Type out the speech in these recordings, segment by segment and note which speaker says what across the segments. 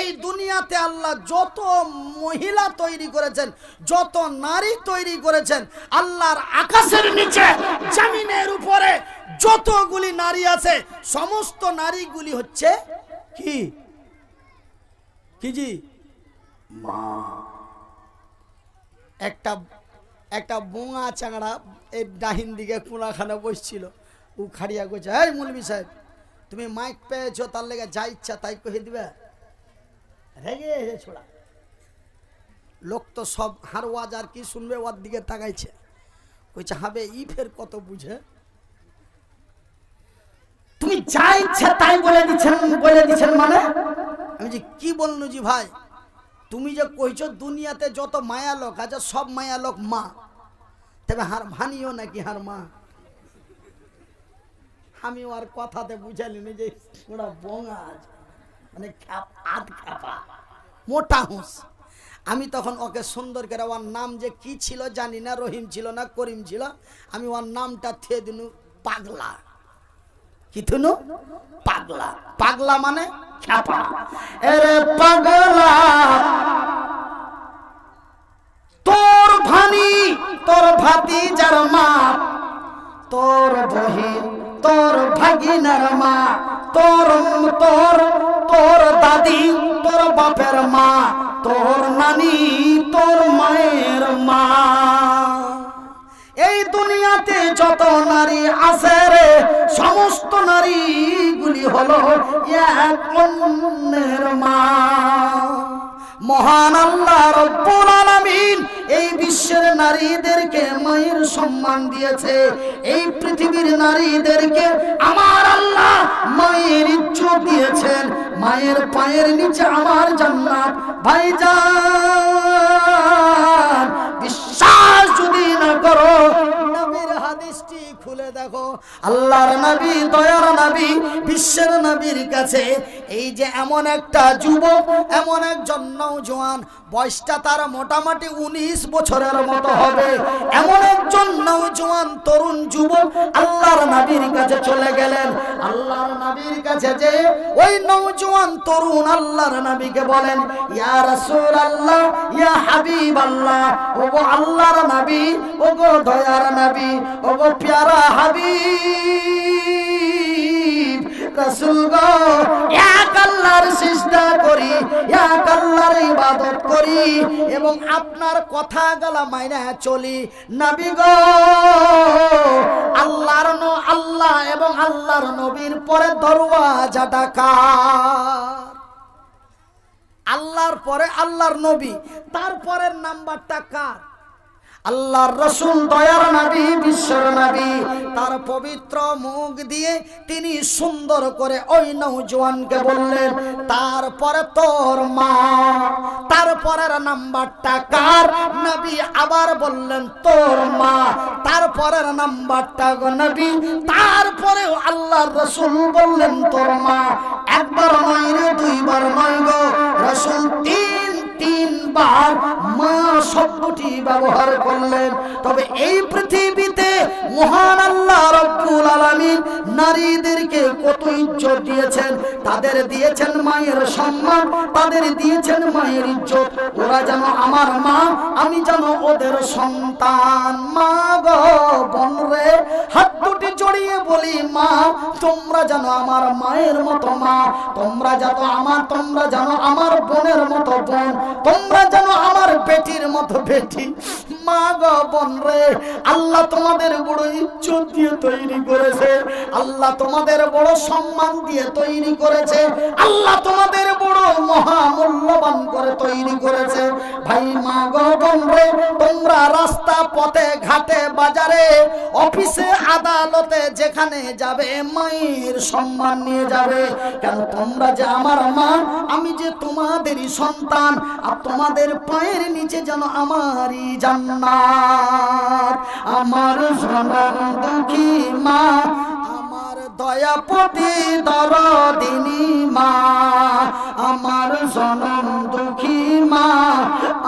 Speaker 1: এই দুনিয়াতে আল্লাহ যত মহিলা তৈরি করেছেন, যত নারী তৈরি করেছেন, আল্লাহর আকাশের নিচে, জামিনের উপরে যতগুলি নারী আছে, সমস্ত নারীগুলি হচ্ছে কি? কি জি? মা। একটা একটা বোঙা চাংড়া এই ডাহিন দিকে কোনাখানে বসছিল। ও খাড়িয়া করছে এই মুলবি সাহেব, তুমি মাইক পেয়েছ, তার লেগে যা ইচ্ছা তাই কহে দিবে? রেগে হে ছোড়া। লোক তো সব হারওয়াজ আর কি শুনবে, ওর দিকে তাকাইছে। কইছে, হবে ই ফের কত বুঝে? তুমি যা ইচ্ছা তাই বলে দিচ্ছেন বলে দিচ্ছেন মানে? আমি যে কি বললু জি ভাই? তুমি যে কইছো দুনিয়াতে যত মায়া লোক আছে, সব মায়া লোক মা। তবে হার ভানিও নাকি হার মা? আমি ওর কথাতে বুঝালি না যে ওরা বঙা আছে মানে আধ খ্যাপা মোটা হুঁস আমি তখন ওকে সুন্দর করে ওর নাম যে কি ছিল জানি না, রহিম ছিল না, করিম ছিল, আমি ওর নামটা থে দিনু, পাগলা। কি থুনু? পাগলা। পাগলা মানে খ্যাপা এরে পাগলা, তোর ভানি, তোর ভাতি যার মা, তোর বহিন তোর ভাগিনার মা, তোর তোর তোর দাদি, তোর বাপের মা, তোর নানি, তোর মায়ের মা। এই দুনিয়াতে যত নারী আছে রে, সমস্ত নারীগুলি হলো এক অন্যের মা। মহান আল্লাহ রব্বুল আলামিন এই বিশ্বের নারীদেরকে মায়ের সম্মান দিয়েছে। এই পৃথিবীর নারীদেরকে আমার আল্লাহ মায়ের ইজ্জত দিয়েছেন। মায়ের পায়ের নিচে আমার জান্নাত। ভাইজান! বিশ্বাস যদি না করো, নবীর হাদিসটি খুলে দেখো। আল্লাহর নবী, দয়ার নবী, বিশ্বের নবীর কাছে এই যে এমন একটা যুবক, এমন একজন নৌজওয়ান বয়সটা তার মোটামুটি উনিশ বছরের মতো হবে। এমন একজন নৌজওয়ান তরুণ যুবক আল্লাহর নবীর কাছে চলে গেলেন। আল্লাহর নবীর কাছে যে ওই নৌজওয়ান তরুণ আল্লাহর নবীকে বলেন, ইয়া রাসূল আল্লাহ ইয়া হাবিব আল্লাহ ওগো আল্লাহর নবী, ওগো দয়ার নবী, ওগো প্যারা হাবিব। রাসূল আল্লাহর সিজদা করি, এক আল্লাহর ইবাদত করি এবং আপনার কথা গলা মাইনা চলি। নবী গো, আল্লাহর আল্লাহ এবং আল্লাহর নবীর পরে দরওয়াজাটা কার আল্লাহর পরে আল্লাহর নবী। তারপরের নাম্বারটা কার? আল্লাহর রসুল দয়ার নবী, বিশ্বর নবী, তার পবিত্র মুখ দিয়ে তিনি সুন্দর করে ওই নৌজওয়ানকে বললেন, তারপরে তোর মা, তারপরের নাম্বারটা কার? নবী আবার বললেন, তোর মা, তারপরের নাম্বারটা গো নবী। তারপরেও আল্লাহর রসুল বললেন, তোর মা, একবার নয় রে, দুইবার নয় গো। রসুল তিন তিনবার মা শব্দটি ব্যবহার করলেন। তবে এই পৃথিবীতে মহান আল্লাহ রব্বুল আলামিন নারীদেরকে কত ইজ্জত দিয়েছেন। তাদের দিয়েছেন মায়ের সম্মান, তাদের দিয়েছেন মায়ের ইজ্জত। ওরা যেন আমার মা, আমি যেন ওদের সন্তান। মা গো বোন রে, হাত দুটি জড়িয়ে বলি মা, তোমরা যেন আমার মায়ের মতো মা, তোমরা যেন আমার, তোমরা যেন আমার বোনের মতো বোন, তোমরা যেন আমার বেটির মতো বেটি মা গো বোন রে, আল্লাহ তোমাদের বড় ইজ্জত দিয়ে তৈরি করেছে। আল্লাহ তোমাদের বড় সম্মান দিয়ে তৈরি করেছে। আল্লাহ তোমাদের বড় মহামূল্যবান করে তৈরি করেছে। ভাই মা গো বোন রে, তোমরা রাস্তা, পথে, ঘাটে, বাজারে, অফিসে, আদালতে যেখানে যাবে, মায়ের সম্মান নিয়ে যাবে। কেন তোমরা যে আমার মা, আমি যে তোমাদেরই সন্তান, আর তোমাদের পায়ের নিচে যেন আমারই জান্নাত আমার সোনার দুঃখী মা, আমার দয়াপতি দরদিনী মা, আমার সোনার দুঃখী মা,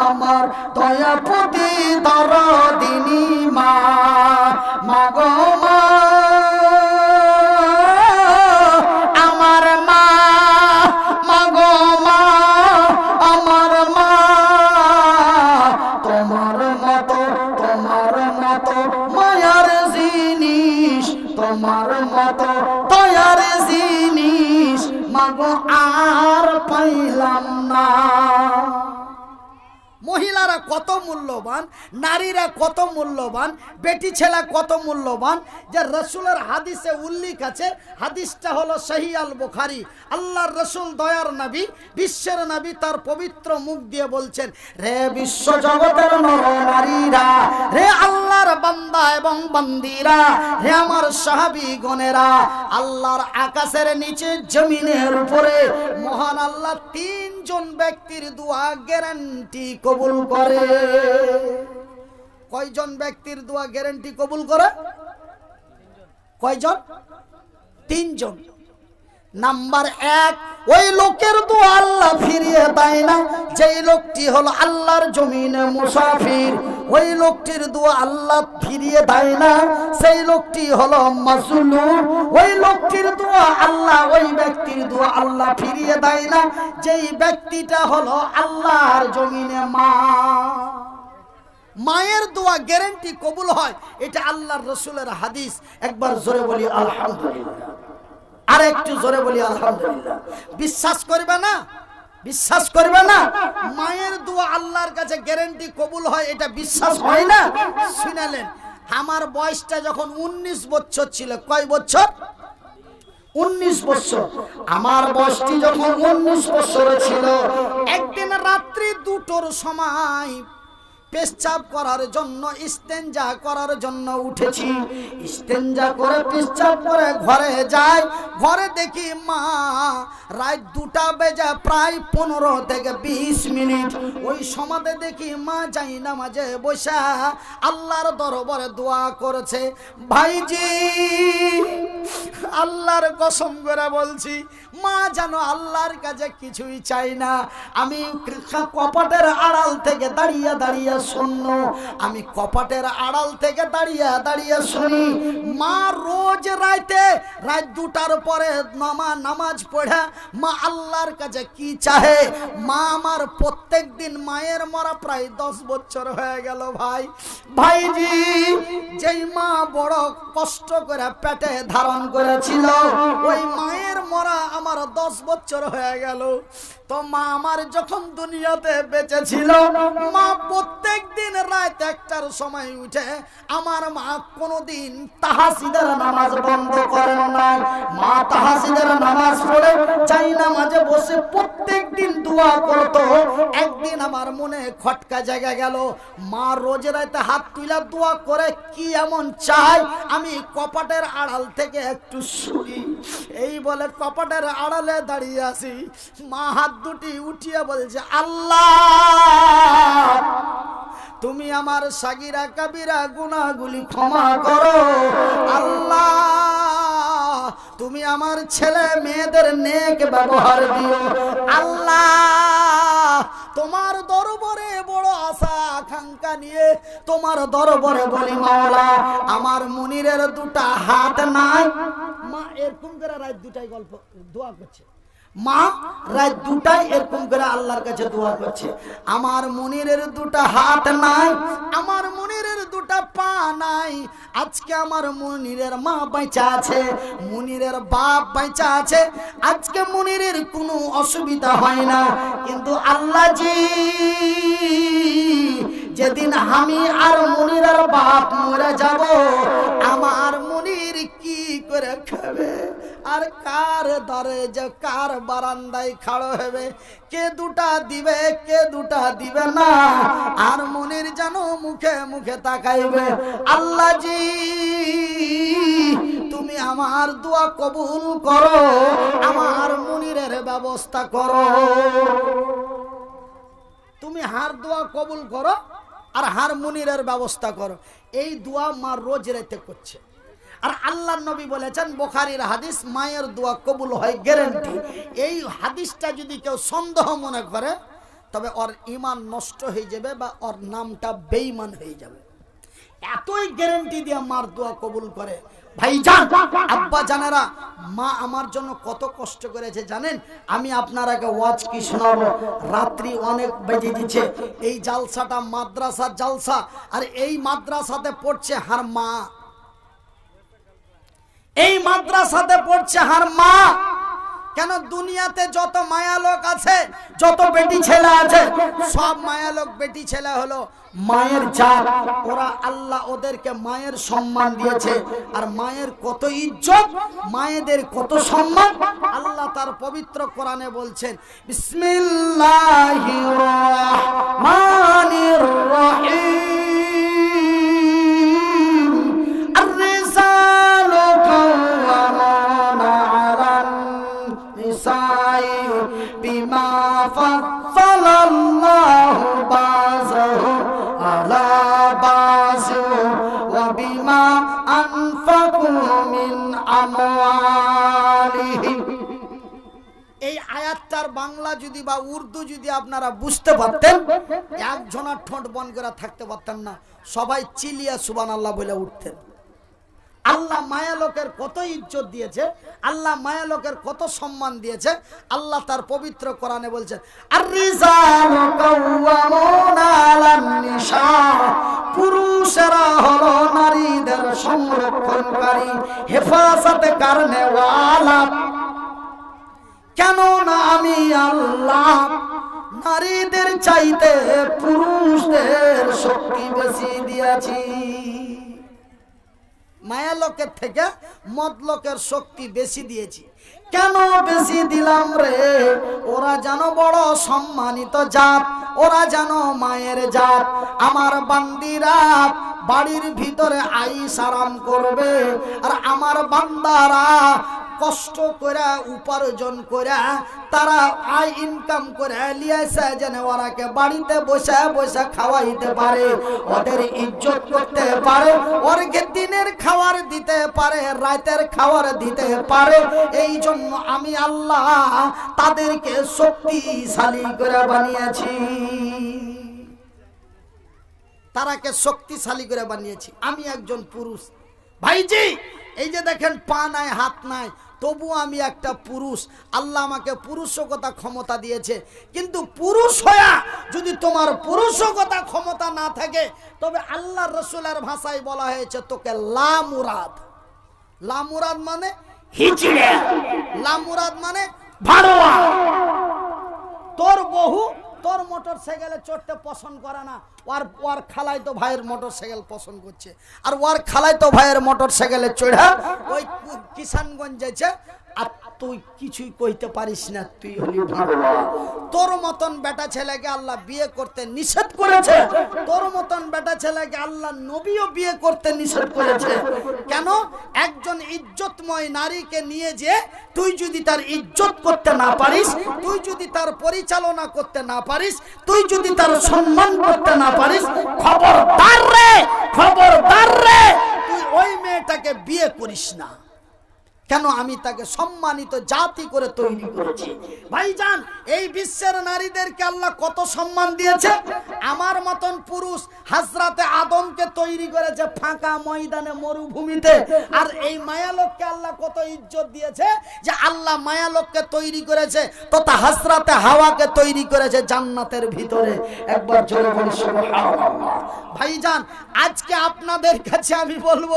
Speaker 1: আমার দয়াপতি দরদিনী মা। মাগো মা Mô মহিলারা কত মূল্যবান, নারীরা কত মূল্যবান, বেটি ছেলে কত মূল্যবান, যে রসুলের হাদিসে উল্লেখ আছে, হাদিসটা হলো সহি আল বুখারি। আল্লাহর রসুল দয়ার নবী, বিশ্বের নবী তার পবিত্র মুখ দিয়ে বলছেন, রে বিশ্ব জগতের নারীরা, রে আল্লাহর বান্দা এবং বান্দিরা হে আমার সাহাবি গণেরা আল্লাহর আকাশের নিচে, জমিনের উপরে, মহান আল্লাহ তিনজন ব্যক্তির দোয়া গ্যারান্টি কবুল করে। কয়জন ব্যক্তির দোয়া গ্যারান্টি কবুল করে? কয়জন? তিনজন। নাম্বার এক, ওই লোকের দোয়া আল্লাহ ফিরিয়ে দেয় না। যেই লোকটি হলো আল্লাহর জমিনে মুসাফির। ওই লোকটির দোয়া আল্লাহ ফিরিয়ে দেয় না, সেই লোকটি হলো মাজলুম। ওই লোকটির দোয়া আল্লাহ, ওই ব্যক্তির দোয়া আল্লাহ ফিরিয়ে দেয় না, যেই ব্যক্তিটা হলো আল্লাহর জমিনে মা। মায়ের দোয়া গ্যারেন্টি কবুল হয়, এটা আল্লাহর রসুলের হাদিস। একবার জোরে বলি, আলহামদুলিল্লাহ। আর একটু জোরে বলি, আলহামদুলিল্লাহ। বিশ্বাস করবে না? বিশ্বাস করবে না? মায়ের দোয়া আল্লাহর কাছে গ্যারেন্টি কবুল হয়, এটা বিশ্বাস হয় না? শুনালেন। আমার বয়সটা যখন উনিশ বছর ছিল, কয় বছর? উনিশ বছর। আমার বয়সটি যখন উনিশ বছর ছিল, একদিন রাত্রি দুটোর সময় পেশাব করার জন্য, ইস্তেঞ্জা করার জন্য উঠেছি। ইস্তেঞ্জা করে পেশাব করে ঘরে যাই। ঘরে দেখি মা, রাত দুটা বেজে প্রায় পনেরো থেকে বিশ মিনিট। ওই সমাধে দেখি মা যাই না মাঝে বসা। আল্লাহর দরবারে দোয়া করেছে। ভাইজি, আল্লাহর কসম করে বলছি, মা যেন আল্লাহর কাছে কিছুই চাই না। আমি কপাটের আড়াল থেকে দাঁড়িয়ে দাঁড়িয়ে শূন্য। আমি কপাটের আড়াল থেকে দাঁড়িয়ে দাঁড়িয়ে শুনি, মা, রোজ রাইতে, রাত দুটার পরে নামা, নামাজ পড়ে, মা আল্লাহর কাছে কি চাহে? মা আমার প্রত্যেক দিন মায়ের মরা প্রায় দশ বছর হয়ে গেল ভাই। ভাইজি, যেই মা বড় কষ্ট করে পেটে ধারণ করেছিল, ওই মায়ের মরা আমার দশ বছর হয়ে গেল। তো মা আমার যখন দুনিয়াতে বেঁচে ছিল, মা প্রত্যেক দিন রাত একটার সময় উঠে আমার মা কোনোদিন তাহাসিদের নামাজ বন্ধ করেন না মা তাহাসিদের নামাজ পড়ে চাই নামাজে বসে প্রত্যেক দিন দোয়া করতো। একদিন আমার মনে খটকা জায়গা গেল। মা রোজ রাতে হাত তুলে দোয়া করে কি এমন চাই আমি কপাটের আড়াল থেকে একটু শুনি। এই বলে কপাটের আড়ালে দাঁড়িয়ে আসি মা হাত দুটি উঠিয়ে বলছে, আল্লাহ! তুমি আমার সাগিরা কাবিরা গুনাহগুলি ক্ষমা করো। আল্লাহ, তুমি আমার ছেলে মেয়েদের নেক ব্যবহার দিও। আল্লাহ, তোমার দরবারে বড় আশা, আকাঙ্ক্ষা নিয়ে তোমার দরবারে বলি, মাওলা, আমার মুনিরের দুটা হাত নাই। মা, এরকম করে রাত দুটাই গল্প, দোয়া করছে। মা, রাত দুটাই এরকম করে আল্লাহর কাছে দোয়া করছে। আমার মনিরের দুটা হাত নাই, আমার মনিরের দুটা পা নাই। আজকে আমার মনিরের মা বেঁচা আছে, মনিরের বাপ বেঁচা আছে। আজকে মনিরের কোনো অসুবিধা হয় না। কিন্তু আল্লাহ জি যেদিন আমি আর মনিরের বাপ মরে যাব, আমার মনির কি করে খাবে? আর কার দরে যে কার বারান্দায় খাড়ো হবে? কে দুটা দিবে, কে দুটা দিবে না? আর মনির যেন মুখে মুখে তাকাইবে, আল্লাহ জি, তুমি আমার দোয়া কবুল করো, আমার মনিরের ব্যবস্থা করো। তুমি হার দোয়া কবুল করো আর হার মুনিরের ব্যবস্থা করো। এই দোয়া মা রোজ রেতে করছে। আর আল্লাহ নবী বলেছেন, বোখারির হাদিস মায়ের দোয়া কবুল হয় গ্যারেন্টি এই হাদিসটা যদি কেউ সন্দেহ মনে করে, তবে ওর ইমান নষ্ট হয়ে যাবে বা ওর নামটা বেইমান হয়ে যাবে। এতই গ্যারেন্টি দিয়ে মার দোয়া কবুল করে। ভাইজান, আব্বা জানেরা, মা আমার জন্য কত কষ্ট করেছে জানেন? আমি আপনারাকে ওয়াজ কি শোনাবো? রাত্রি অনেক বেজে দিচ্ছে এই জালসাটা মাদ্রাসার জালসা, আর এই মাদ্রাসাতে পড়ছে হার মা। এই মাদ্রাসাতে পড়ছে হার মা। কেন দুনিয়াতে যত মায়া লোক আছে, যত বেটি ছেলে আছে, সব মায়া লোক বেটি ছেলে হলো মায়ের জাত। ওরা আল্লাহ ওদেরকে মায়ের সম্মান দিয়েছে। আর মায়ের কত ইজ্জত, মায়েদের কত সম্মান, আল্লাহ তার পবিত্র কোরআনে বলছেন, বিসমিল্লাহির যদি বা উর্দু যদি আপনারা বুঝতে পারতেন একজনের ঠোঁট বন্ধ করে থাকতে পারতেন না। সবাই চিলিয়া সুবান আল্লাহ বলে উঠতেন। আল্লাহ মায়া লোকের কত ইজ্জত দিয়েছে, আল্লাহ মায়া লোকের কত সম্মান দিয়েছে, আল্লাহ তার পবিত্র কোরআনে বলছেন পুরুষেরা হলো নারীদের সংরক্ষণকারী হেফাজতে কারণে কেন না আমি আল্লাহ, নারীদের চাইতে পুরুষদের শক্তি বেশি দিয়েছি। মায়া লোকের থেকে মদ লোকের শক্তি বেশি দিয়েছি। কেন বেশি দিলাম রে? ওরা যেন বড় সম্মানিত জাত, ওরা যেন মায়ের জাত। আমার বান্দিরা বাড়ির ভিতরে আইস আরাম করবে, আর আমার বান্দারা কষ্ট করে উপার্জন করে তারা আয় ইনকাম করে লিয়েছে যেন ওরাকে বাড়িতে বসে বসে খাওয়াইতে পারে, ওদের ইজ্জত করতে পারে, ওরকে দিনের খাবার দিতে পারে, রাতের খাবার দিতে পারে। এই জন্য আমি আল্লাহ তাদেরকে শক্তিশালী করে বানিয়েছি। তারাকে শক্তিশালী করে বানিয়েছি। আমি একজন পুরুষ। ভাইজি এই যে দেখেন পা নাই, হাত নাই তবু আমি একটা পুরুষ। আল্লাহ আমাকে পুরুষকতা ক্ষমতা দিয়েছে। কিন্তু পুরুষ হয়া যদি তোমার পুরুষকতা ক্ষমতা না থাকে, তবে আল্লাহ রসুলের ভাষায় বলা হয়েছে, তোকে লামুরাদ লামুরাদ মানে লামুরাদ মানে তোর বহু তোর মোটর সাইকেলে চড়তে পছন্দ করে না। ওর ওর খালাই তো ভাইয়ের মোটর সাইকেল পছন্দ করছে। আর ওর খালাই তো ভাইয়ের মোটর সাইকেলে চড়া, ওই কিষানগঞ্জ যাচ্ছে আর তুই কিছুই কইতে পারিস না, তুই হলি তোর মতন বেটা ছেলেকে আল্লাহ বিয়ে করতে নিষেধ করেছে, তোর মতন বেটা ছেলেকে আল্লাহ নবীও বিয়ে করতে নিষেধ করেছে। কেন? একজন ইজ্জতময় নারীকে নিয়ে যে তুই যদি তার ইজ্জত করতে না পারিস, তুই যদি তার পরিচালনা করতে না পারিস, তুই যদি তার সম্মান করতে না পারিস? খবরদার রে খবরদার রে। তুই ওই মেয়েটাকে বিয়ে করিস না। কেন আমি তাকে সম্মানিত জাতি করে তৈরি করেছি? ভাইজান, এই বিশ্বের নারীদেরকে আল্লাহ কত সম্মান দিয়েছে? আমার মতন পুরুষ হাজরাতে আদমকে তৈরি করেছে ফাঁকা ময়দানে মরুভূমিতে। আর এই মায়ালোককে আল্লাহ কত ইজ্জত দিয়েছে যে আল্লাহ মায়ালোককে তৈরি করেছে তথা হাজরাতে হাওয়াকে তৈরি করেছে জান্নাতের ভিতরে। একবার জোরে। ভাইজান, আজকে আপনাদের কাছে আমি বলব,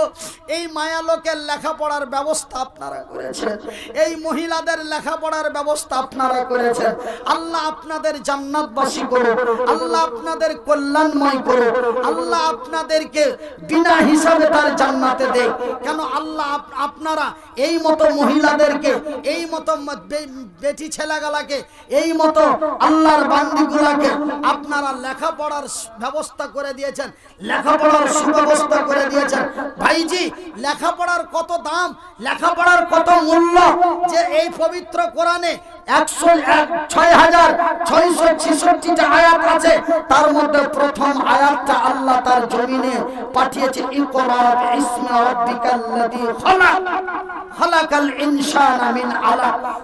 Speaker 1: এই মায়ালোকের লেখাপড়ার ব্যবস্থা আপনারা করেছেন। এই মহিলাদের লেখাপড়ার ব্যবস্থা আপনারা করেছেন। আল্লাহ আপনাদের জান্নাতবাসী করুন আল্লাহ আপনাদের কল্যাণময় করুন আল্লাহ আপনাদেরকে বিনা হিসাবে তার জান্নাতে দেয়। কেন আল্লাহ আপনারা এই মতো মহিলাদেরকে, এই মতো বেটি ছেলেগুলাকে, এই মতো আল্লাহর বান্দিগুলাকে আপনারা লেখাপড়ার ব্যবস্থা করে দিয়েছেন, লেখাপড়ার সুব্যবস্থা করে দিয়েছেন। ভাইজি, লেখাপড়ার কত দাম? লেখাপড়ার কত মূল্য যে এই পবিত্র কোরআনে তার তার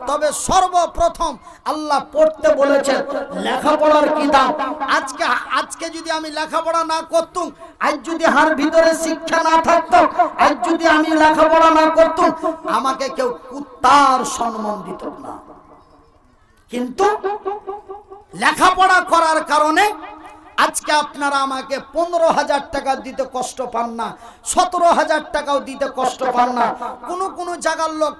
Speaker 1: তবে সর্বপ্রথম আল্লাহ পড়তে বলেছেন, লেখাপড়ার কি দাম? আজকে আজকে যদি আমি লেখাপড়া না করতুম, আজ যদি হার ভিতরে শিক্ষা না থাকতো, আজ যদি আমি লেখাপড়া না করতুম, আমাকে কেউ কুত্তার সম্মান দিত না। কিন্তু লেখাপড়া করার কারণে আজকে আপনারা আমাকে পনেরো হাজার টাকা দিতে কষ্ট পান না, সতেরো হাজার টাকাও দিতে কষ্ট পান না। কোনো কোনো জায়গার লোক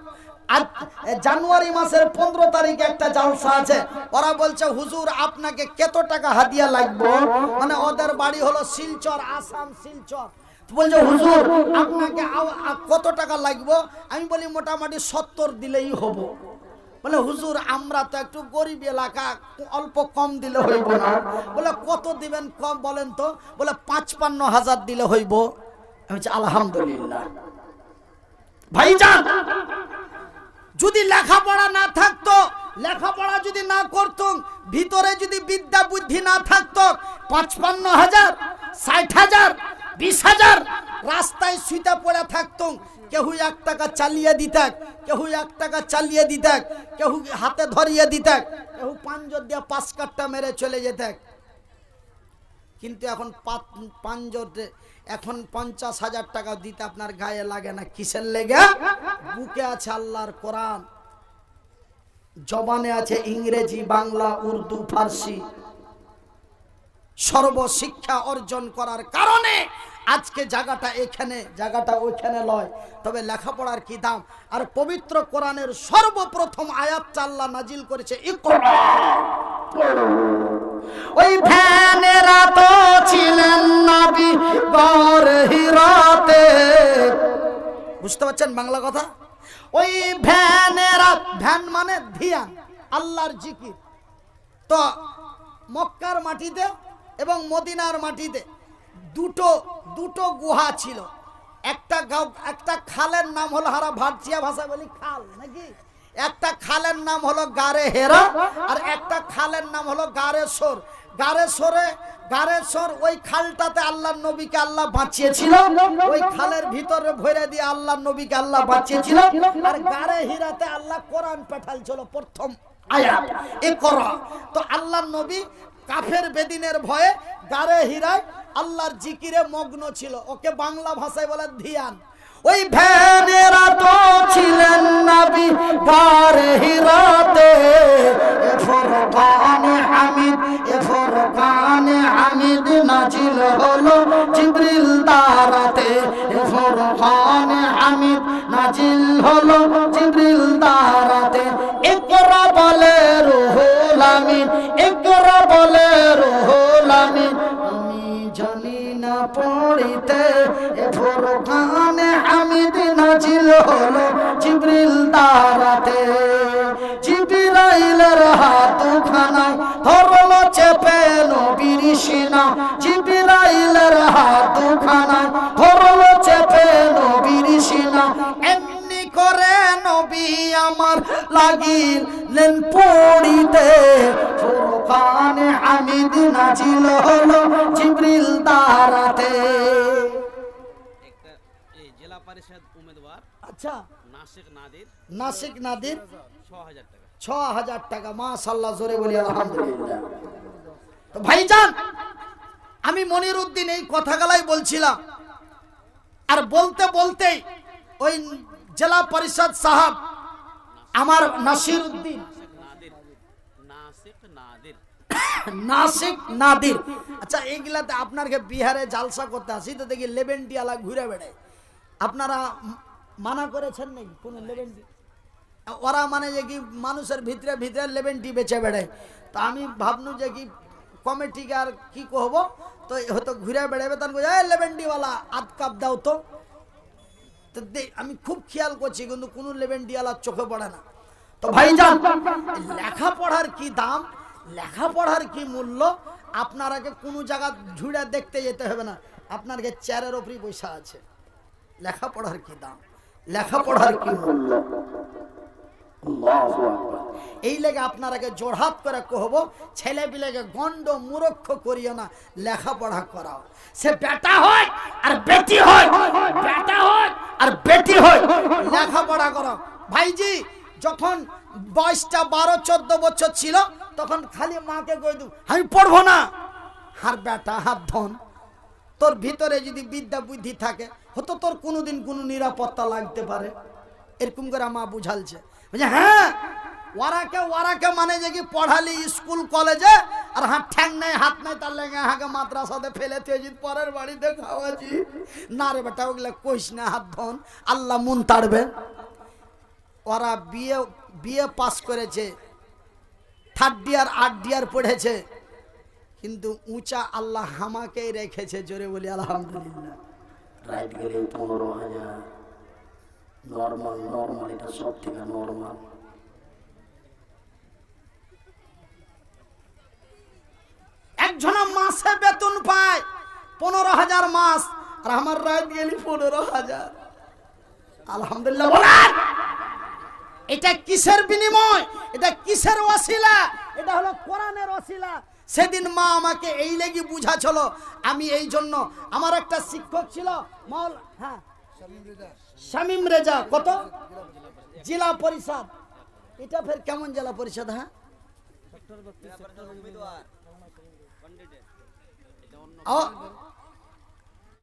Speaker 1: জানুয়ারি মাসের পনেরো তারিখে একটা জালসা আছে, ওরা বলছে, হুজুর, আপনাকে কত টাকা হাদিয়া লাগবে? মানে ওদের বাড়ি হলো শিলচর, আসাম শিলচর। বলছে, হুজুর, আপনাকে কত টাকা লাগবে? আমি বলি, মোটামুটি সত্তর দিলেই হব। বলে, হুজুর, আমরা তো একটু গরিব এলাকা, অল্প কম দিলে হইব না। বলে, কত দিবেন কম বলেন তো? বলে, পাঁচপান্ন হাজার দিলে হইব। আমি আলহামদুলিল্লাহ। ভাইজান, যদি লেখাপড়া না থাকতো, লেখাপড়া যদি না করতুম ভিতরে যদি বিদ্যা বুদ্ধি না থাকতো, পাঁচপান্ন হাজার, ষাট হাজার, বিশ হাজার রাস্তায় শুইতে পড়ে থাকতুম কেউ এক টাকা চালিয়ে দিতাক কেউ এক টাকা চালিয়ে দিতাক কেউ হাতে ধরিয়ে দিতাক কেউ পাঞ্জর দিয়ে পাঁচ কাটটা মেরে চলে যেতাক কিন্তু এখন পাঞ্জরে এখন পঞ্চাশ হাজার টাকা দিতে আপনার গায়ে লাগে না, কিসের লেগে? বুকে আছে আল্লাহর কোরআন, জবানে আছে ইংরেজি, বাংলা, উর্দু, ফার্সি। সর্বশিক্ষা অর্জন করার কারণে আজকে জায়গাটা এখানে, জায়গাটা ওইখানে লয়। তবে লেখাপড়ার কি দাম? আর পবিত্র কোরআনের সর্বপ্রথম আয়াত চাল্লা নাজিল করেছে ওই ফ্যানেরা তো ছিলেন নবী হিরাতে। বুঝতে পারছেন বাংলা কথা? ওই ভ্যানেরা ভ্যান মানে ধিয়ান, আল্লাহর জিকির। তো মক্কার মাটিতে এবং মদিনার মাটিতে দুটো দুটো গুহা ছিল। একটা একটা খালের নাম হলো হারা ভাটচিয়া ভাষা বলি খাল, নাকি? একটা খালের নাম হলো গারে হেরা আর একটা খালের নাম হলো গারে সোর গারে সোরে গারে সোর ওই খালটাতে আল্লাহ নবীকে আল্লাহ বাঁচিয়েছিল, ওই খালের ভিতরে ভরে দিয়ে আল্লাহ নবীকে আল্লাহ বাঁচিয়েছিল আর গারে হিরাতে আল্লাহ কোরআন পাঠালছিল প্রথম আয়াত। এ করা। তো আল্লাহ নবী কাফের বেদিনের ভয়ে গারে হীরায় আল্লাহর জিকিরে মগ্ন ছিল। ওকে বাংলা ভাষায় বলে ধিয়ান। ওই ভ্যানেরা তো ছিলেন নবী গারে হীরাতে। এ হামিদ এ হামিদ নাজিল হলো দারাতে এ হামিদ নাজিল হলো রুহুল আমিন ইকরা বলে রুহুল আমিন আমি জানি না পড়িতে, এ ফুরকানে হামিদ নাজিল হলো জিবরিল দারাতে জিবরাইলের হাত খানায় ধরলো চেপে নবীর সিনা। জিবরাইলের হাত খানায় ধরলো চেপে নবীর সিনা। নবী আমার লাগিলেন পড়িতে ফুরকানে হামিদ নাজিল হলো জিবরিল দারাতে
Speaker 2: জেলা পরিষদ উমেদবার
Speaker 1: আচ্ছা।
Speaker 2: নাসিক নাদির।
Speaker 1: নাসিক নাদির?
Speaker 2: ছ হাজার টাকা।
Speaker 1: ছ হাজার টাকা মাশাল্লাহ জোরে বলি আলহামদুলিল্লাহ। তো ভাইজান আমি মনির উদ্দিন এই কথাগুলাই বলছিলাম। আর বলতে বলতেই ওই জেলা পরিষদ সাহাব আমার নাসির উদ্দিন
Speaker 2: নাসিক নাদির।
Speaker 1: আচ্ছা এইগুলাতে বিহারে জালসা করতে আসি তো দেখি ঘুরে বেড়ায়। আপনারা মানা করেছেন কোনো ওরা মানে যে কি মানুষের ভিতরে ভিতরে লেবেন্টি বেচে বেড়ায়। তো আমি ভাবনু যে কি কমিটিকে আর কি কহবো? তো হয়তো ঘুরে বেড়াবে তখন বলছে, "এই লেবেন্টিওয়ালা আধ কাপ দাও তো। তো আমি খুব খেয়াল করছি কিন্তু কোনো আর চোখে পড়ে না। তো ভাই যান লেখাপড়ার কি দাম? লেখাপড়ার কি মূল্য? আপনারাকে কোনো জায়গা ঝুড়ে দেখতে যেতে হবে না। আপনারকে চেয়ারের ওপরই পয়সা আছে। লেখাপড়ার কি দাম? লেখাপড়ার কি মূল্য। এই লেগে আপনারাকে জোরহাত করে কহবো, ছেলে পিলেকে গন্ড মূরক্ষ করিও না, লেখাপড়া করাও। সে বেটা হয় আর বেটি হয়, বেটা হয় আর বেটি হয়, লেখাপড়া করো ভাইজি, যখন বয়সটা বারো, চোদ্দ বছর ছিল, তখন খালি মাকে কই দু, আমি পড়ব না। হার বেটা হার ধন। তোর ভিতরে যদি বিদ্যা বুদ্ধি থাকে, হয়তো তোর কোনোদিন কোনো নিরাপত্তা লাগতে পারে। এরকম করে মা বুঝালছে। বলছে হ্যাঁ? ওরাকে ওরাকে মানে যে কি পড়ালি স্কুল, কলেজে? আর হাত ঠ্যাং নাই, হাত নাই, তার লেগে হাঁকে মাদ্রাসাতে ফেলে তুই পরের বাড়িতে খাওয়াছি না রে বেটা, ওগুলা কইস না, হাত ধন। আল্লাহ মন তাড়বে। ওরা বিয়ে বিয়ে পাস করেছে। থার্ড ইয়ার আট ইয়ার পড়েছে। কিন্তু উঁচা আল্লাহ হামাকেই রেখেছে, জোরে বলি, আলহামদুলিল্লাহ।
Speaker 3: রাইট গেলে পনেরো হাজার। নর্মাল নর্মাল এটা সব থেকে নর্মাল
Speaker 1: একজন মাসে বেতন পায় পনেরো হাজার মাস, আর আমার রাত গেলি পনেরো হাজার। আলহামদুলিল্লাহ এটা কিসের বিনিময়? এটা কিসের ওয়াসিলা? এটা হলো কোরআনের ওয়াসিলা। সেদিন মা আমাকে এই লেগে বুঝাছিল আমি এই জন্য। আমার একটা শিক্ষক ছিল, মল হ্যাঁ। শামিম রেজা কত? জেলা পরিষদ। এটা ফের কেমন জেলা পরিষদ হ্যাঁ?
Speaker 2: অন্য